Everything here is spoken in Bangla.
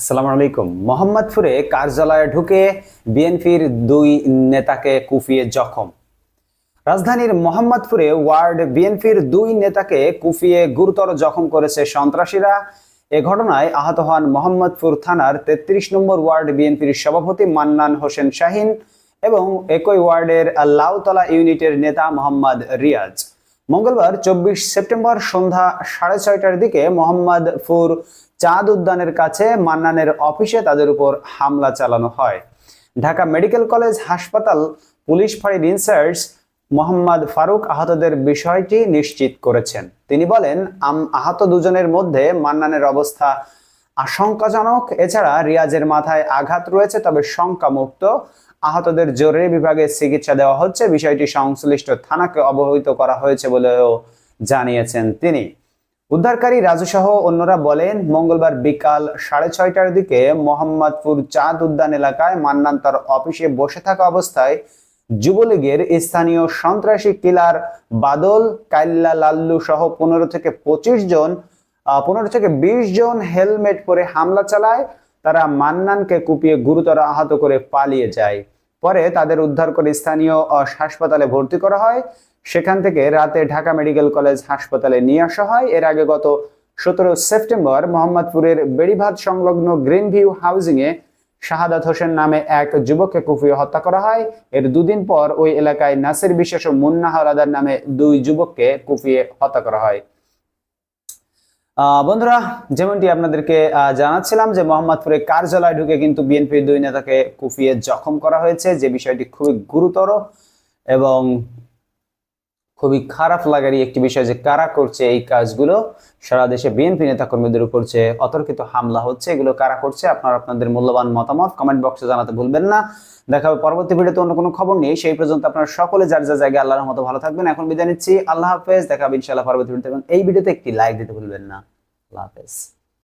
আসসালামু আলাইকুম। মোহাম্মদপুরে কার্যালয়ে ঢুকে বিএনপির দুই নেতাকে কুফিয়ে জখম। রাজধানীর মোহাম্মদপুরে ওয়ার্ড বিএনপির দুই নেতাকে কুফিয়ে গুরুতর জখম করেছে সন্ত্রাসীরা। এ ঘটনায় আহত হন মোহাম্মদপুর থানার তেত্রিশ নম্বর ওয়ার্ড বিএনপির সভাপতি মান্নান হোসেন শাহিন এবং একই ওয়ার্ডের লাউতলা ইউনিটের নেতা মোহাম্মদ রিয়াজ। মঙ্গলবার চব্বিশ সেপ্টেম্বর সন্ধ্যা সাড়ে ছয়টার দিকে মোহাম্মদপুর চাঁদ উদ্যানের কাছে মান্নানের অফিসে তাদের উপর হামলা চালানো হয়। ঢাকা মেডিকেল কলেজ হাসপাতাল পুলিশ ফাঁড়ির ইনচার্জ মোহাম্মদ ফারুক আহতদের বিষয়টি নিশ্চিত করেছেন। তিনি বলেন আহত দুজনের মধ্যে মান্নানের অবস্থা আশঙ্কাজনক। এছাড়া রিয়াজের মাথায় আঘাত রয়েছে, তবে শঙ্কামুক্ত। আহতদের জরুরি বিভাগে চিকিৎসা দেওয়া হচ্ছে। বিষয়টি সংশ্লিষ্ট থানাকে অবহিত করা হয়েছে বলেও জানিয়েছেন তিনি। উদ্ধারকারী রাজুসহ অন্যরা বলেন, মঙ্গলবার বিকাল সাড়ে ছয়টার দিকে মোহাম্মদপুর চাঁদ উদ্যান এলাকায় মান্নান তার অফিসে বসে থাকা অবস্থায় যুবলীগের স্থানীয় সন্ত্রাসী কিলার বাদল, কাইল্লা লাল্লু সহ পনেরো থেকে পঁচিশ জন পনেরো থেকে বিশ জন হেলমেট পরে হামলা চালায়। তারা মান্নানকে কুপিয়ে গুরুতর আহত করে পালিয়ে যায়। পরে তাদের উদ্ধার করে স্থানীয় হাসপাতালে ভর্তি করা হয়। সেখান থেকে রাতে ঢাকা মেডিকেল কলেজ হাসপাতালে নিয়ে আসা হয়। এর আগে গত সতেরো সেপ্টেম্বর মোহাম্মদপুরের বেড়িভাত সংলগ্ন গ্রিন ভিউ হাউজিং এ শাহাদাত হোসেন নামে এক যুবককে কুপিয়ে হত্যা করা হয়। এর দুদিন পর ওই এলাকায় নাসির বিশ্বাস ও মুন্না হাওলাদার নামে দুই যুবককে কুপিয়ে হত্যা করা হয়। বন্ধুরা, যেমনটি আপনাদেরকে জানাচ্ছিলাম যে মোহাম্মদপুরে কার্যালয় ঢুকে কিন্তু বিএনপির দুই নেতাকে কুপিয়ে জখম করা হয়েছে। যে বিষয়টি খুবই গুরুতর এবং খুবই খারাপ লাগারই একটি বিষয় যে কারা করছে এই কাজগুলো। সারা দেশে বিএনপি নেতাকর্মীদের উপর যে অতর্কিত হামলা হচ্ছে, এগুলো কারা করছে আপনারা আপনাদের মূল্যবান মতামত কমেন্ট বক্সে জানাতে ভুলবেন না। দেখা হবে পরবর্তী ভিডিওতে অন্য কোনো খবর নেই সেই পর্যন্ত আপনারা সকলে যার যার জায়গায় আল্লাহর মতো ভালো থাকবেন। এখন বিদায় নিচ্ছি। আল্লাহ হাফেজ। দেখা হবে ইনশাআল্লাহ পরবর্তী ভিডিওতে। এই ভিডিওতে একটি লাইক দিতে ভুলবেন না। আল্লাহ হাফেজ।